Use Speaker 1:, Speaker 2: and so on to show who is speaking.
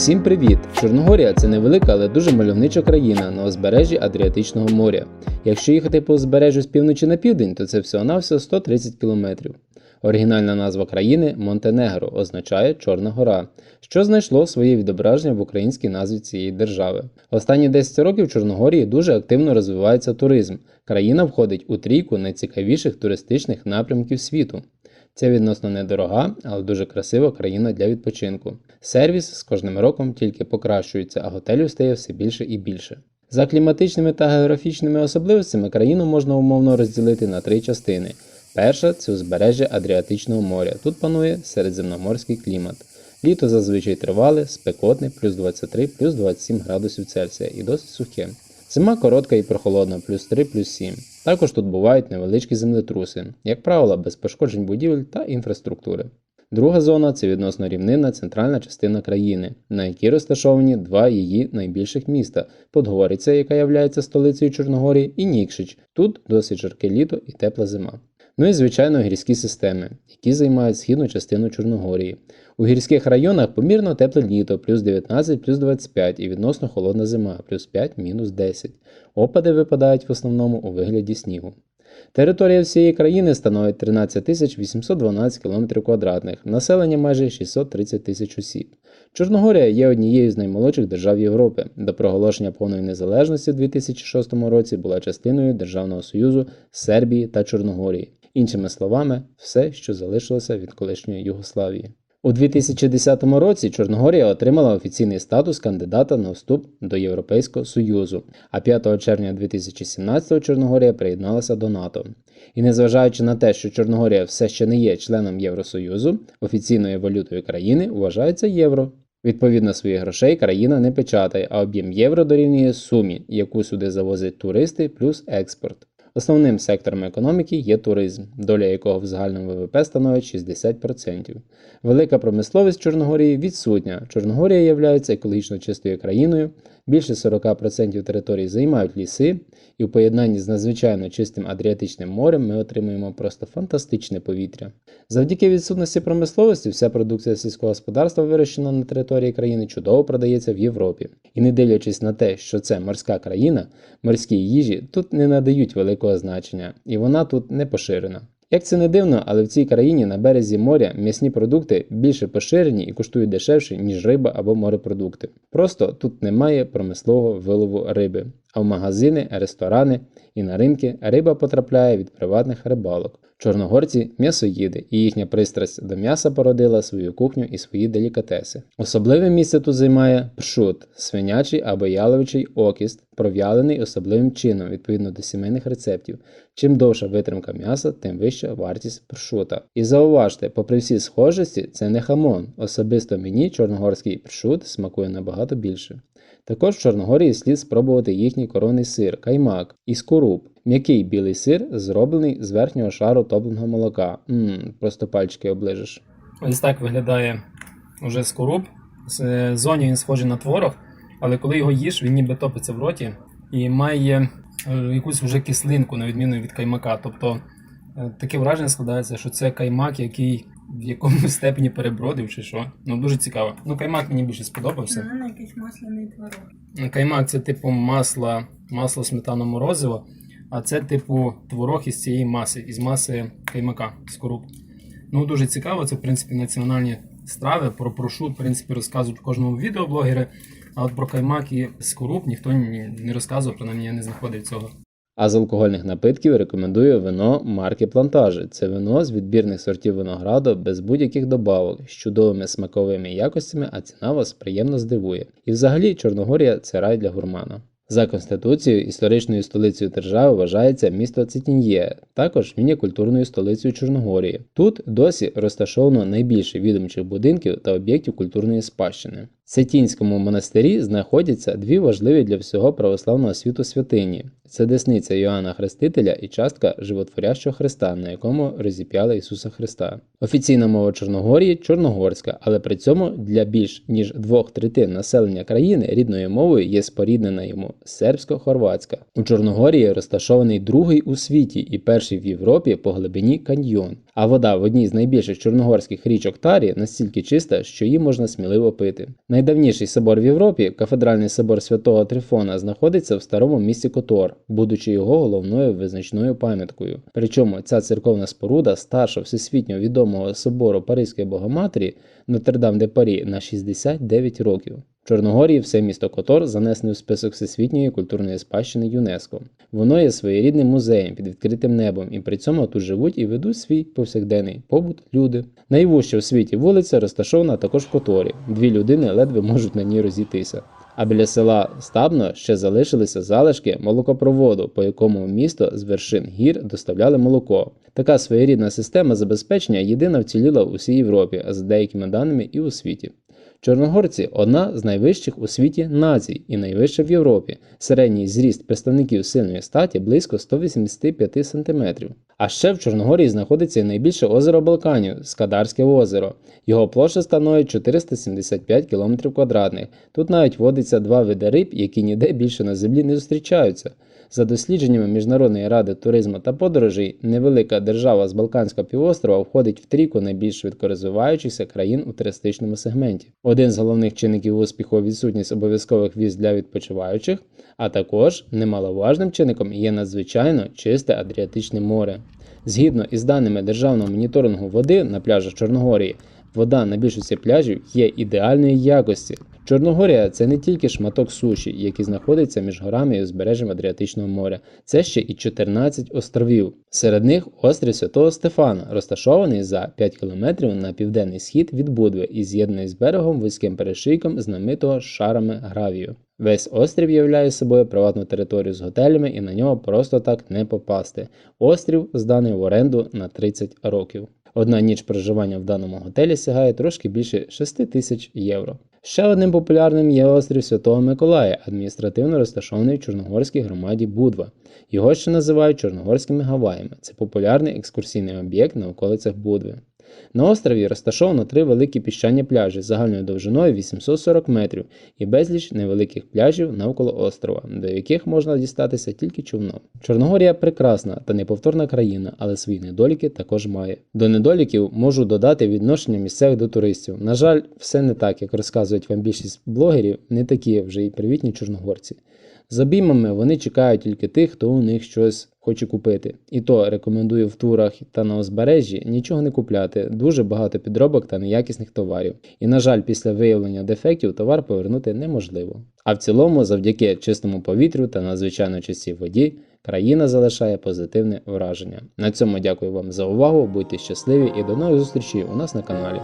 Speaker 1: Всім привіт! Чорногорія це невелика, але дуже мальовнича країна на узбережжі Адріатичного моря. Якщо їхати по узбережжю з півночі на південь, то це всього-навсього 130 кілометрів. Оригінальна назва країни Монтенегро означає Чорна гора, що знайшло своє відображення в українській назві цієї держави. Останні 10 років в Чорногорії дуже активно розвивається туризм. Країна входить у трійку найцікавіших туристичних напрямків світу. Це відносно недорога, але дуже красива країна для відпочинку. Сервіс з кожним роком тільки покращується, а готелів стає все більше і більше. За кліматичними та географічними особливостями країну можна умовно розділити на три частини. Перша це узбережжя Адріатичного моря. Тут панує середземноморський клімат. Літо зазвичай тривале, спекотне, плюс 23, плюс 27 градусів Цельсія і досить сухе. Зима коротка і прохолодна, плюс 3, плюс 7. Також тут бувають невеличкі землетруси, як правило, без пошкоджень будівель та інфраструктури. Друга зона це відносно рівнинна центральна частина країни, на якій розташовані два її найбільших міста Подгориця, яка є столицею Чорногорії, і Нікшич. Тут досить жарке літо і тепла зима. Ну і звичайно гірські системи, які займають східну частину Чорногорії. У гірських районах помірно тепле літо, плюс 19, плюс 25 і відносно холодна зима, плюс 5, мінус 10. Опади випадають в основному у вигляді снігу. Територія всієї країни становить 13 812 км квадратних, населення майже 630 тисяч осіб. Чорногорія є однією з наймолодших держав Європи. До проголошення повної незалежності в 2006 році була частиною Державного Союзу Сербії та Чорногорії. Іншими словами, все, що залишилося від колишньої Югославії. У 2010 році Чорногорія отримала офіційний статус кандидата на вступ до Європейського Союзу, а 5 червня 2017 Чорногорія приєдналася до НАТО. І незважаючи на те, що Чорногорія все ще не є членом Євросоюзу, офіційною валютою країни вважається євро. Відповідно своїх грошей країна не печатає, а об'єм євро дорівнює сумі, яку сюди завозять туристи плюс експорт. Основним сектором економіки є туризм, доля якого в загальному ВВП становить 60%. Велика промисловість Чорногорії відсутня. Чорногорія є екологічно чистою країною, більше 40% території займають ліси, і в поєднанні з надзвичайно чистим Адріатичним морем ми отримуємо просто фантастичне повітря. Завдяки відсутності промисловості, вся продукція сільського господарства, вирощена на території країни, чудово продається в Європі. І не дивлячись на те, що це морська країна, морській їжі тут не надають великого значення, і вона тут не поширена. Як це не дивно, але в цій країні на березі моря м'ясні продукти більше поширені і коштують дешевше, ніж риба або морепродукти. Просто тут немає промислового вилову риби, а в магазини, ресторани і на ринки риба потрапляє від приватних рибалок. Чорногорці м'ясоїди, і їхня пристрасть до м'яса породила свою кухню і свої делікатеси. Особливе місце тут займає пшут, свинячий або яловичий окіст, пров'ялений особливим чином відповідно до сімейних рецептів. Чим довша витримка м'яса, тим вища вартість пшута. І зауважте, попри всі схожості, це не хамон. Особисто мені чорногорський пшут смакує набагато більше. Також в Чорногорії слід спробувати їхній коронний сир, каймак і скоруп. М'який білий сир, зроблений з верхнього шару топленого молока. Ммм, просто пальчики оближеш.
Speaker 2: Ось так виглядає уже скоруп. Зоні він схожий на творог, але коли його їш, він ніби топиться в роті і має е, якусь вже кислинку, на відміну від каймака. Тобто е, таке враження складається, що це каймак, який в якомусь степені перебродив чи що. Ну дуже цікаво. Ну, каймак мені більше сподобався.
Speaker 3: Мене якийсь масляний творог.
Speaker 2: Каймак це типу масла, масло сметана морозиво, а це типу творог із цієї маси, із маси каймака, скоруп. Ну дуже цікаво, це в принципі національні страви. Про прошут, в принципі, розказують в кожному відео блогери. А от про каймак і скоруп ніхто не розказував, принаймні я не знаходив цього.
Speaker 1: А з алкогольних напитків рекомендую вино марки Плантажі. Це вино з відбірних сортів винограду без будь-яких добавок, з чудовими смаковими якостями, а ціна вас приємно здивує. І взагалі Чорногорія це рай для гурмана. За конституцією історичною столицею держави вважається місто Цитін'є, також він культурною столицею Чорногорії. Тут досі розташовано найбільше відомчих будинків та об'єктів культурної спадщини. В Цетінському монастирі знаходяться дві важливі для всього православного світу святині: це десниця Йоанна Хрестителя і частка животворящого Христа, на якому розіп'яли Ісуса Христа. Офіційна мова Чорногорії чорногорська, але при цьому для більш ніж двох третин населення країни рідною мовою є споріднена йому сербсько-хорватська. У Чорногорії розташований другий у світі і перший в Європі по глибині каньйон. А вода в одній з найбільших чорногорських річок Тарі настільки чиста, що її можна сміливо пити. Найдавніший собор в Європі, кафедральний собор святого Трифона, знаходиться в старому місті Котор, будучи його головною визначною пам'яткою. Причому ця церковна споруда старша всесвітньо відомого собору Паризької Богоматері Нотр-Дам де Парі на 69 років. Чорногорії все місто Котор занесене в список всесвітньої культурної спадщини ЮНЕСКО. Воно є своєрідним музеєм під відкритим небом, і при цьому тут живуть і ведуть свій повсякденний побут люди. Найвужча у світі вулиця розташована також в Которі. Дві людини ледве можуть на ній розійтися. А біля села Стабно ще залишилися залишки молокопроводу, по якому місто з вершин гір доставляли молоко. Така своєрідна система забезпечення єдина вціліла в усій Європі, а за деякими даними і у світі. Чорногорці одна з найвищих у світі націй і найвища в Європі. Середній зріст представників сильної статі близько 185 см. А ще в Чорногорії знаходиться найбільше озеро Балканів Скадарське озеро. Його площа становить 475 км квадратних. Тут навіть водиться два види риб, які ніде більше на землі не зустрічаються. За дослідженнями Міжнародної ради туризму та подорожей, невелика держава з Балканського півострова входить в трійку найбільш швидко розвиваючихся країн у туристичному сегменті. Один з головних чинників успіху відсутність обов'язкових віз для відпочиваючих, а також немаловажним чинником є надзвичайно чисте Адріатичне море. Згідно із даними державного моніторингу води на пляжах Чорногорії, вода на більшості пляжів є ідеальної якості. Чорногорія це не тільки шматок суші, який знаходиться між горами і узбережжям Адріатичного моря, це ще і 14 островів. Серед них острів Святого Стефана, розташований за 5 кілометрів на південний схід від Будви і з'єднаний з берегом вузьким перешийком знаменитого шарами гравію. Весь острів являє собою приватну територію з готелями і на нього просто так не попасти. Острів зданий в оренду на 30 років. Одна ніч проживання в даному готелі сягає трошки більше 6 тисяч євро. Ще одним популярним є острів Святого Миколая, адміністративно розташований в Чорногорській громаді Будва. Його ще називають Чорногорськими Гаваями. Це популярний екскурсійний об'єкт на околицях Будви. На острові розташовано три великі піщані пляжі загальною довжиною 840 метрів і безліч невеликих пляжів навколо острова, до яких можна дістатися тільки човном. Чорногорія прекрасна та неповторна країна, але свої недоліки також має. До недоліків можу додати відношення місцевих до туристів. На жаль, все не так, як розказують вам більшість блогерів, не такі вже і привітні чорногорці. З обіймами вони чекають тільки тих, хто у них щось хоче купити. І то рекомендую в турах та на узбережжі нічого не купляти, дуже багато підробок та неякісних товарів. І, на жаль, після виявлення дефектів товар повернути неможливо. А в цілому, завдяки чистому повітрю та надзвичайно чистій воді, країна залишає позитивне враження. На цьому дякую вам за увагу, будьте щасливі і до нових зустрічей у нас на каналі.